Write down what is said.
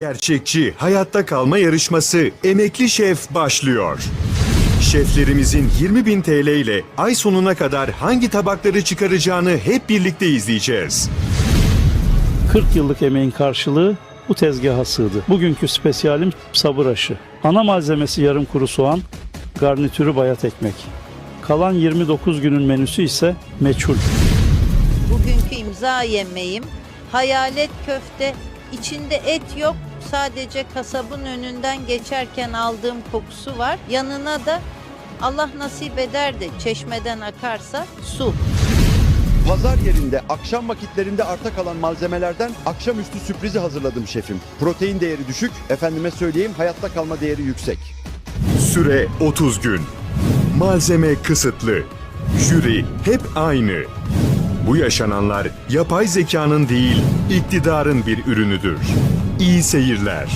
Gerçekçi hayatta kalma yarışması Emekli Şef başlıyor. Şeflerimizin 20 bin TL ile ay sonuna kadar hangi tabakları çıkaracağını hep birlikte izleyeceğiz. 40 yıllık emeğin karşılığı bu tezgaha sığdı. Bugünkü spesiyalim sabır aşı. Ana malzemesi yarım kuru soğan, garnitürü bayat ekmek. Kalan 29 günün menüsü ise meçhul. Bugünkü imza yemeğim hayalet köfte. İçinde et yok. Sadece kasabın önünden geçerken aldığım kokusu var. Yanına da Allah nasip eder de çeşmeden akarsa su. Pazar yerinde akşam vakitlerinde arta kalan malzemelerden akşamüstü sürprizi hazırladım şefim. Protein değeri düşük, efendime söyleyeyim hayatta kalma değeri yüksek. Süre 30 gün. Malzeme kısıtlı. Jüri hep aynı. Bu yaşananlar yapay zekanın değil, iktidarın bir ürünüdür. İyi seyirler.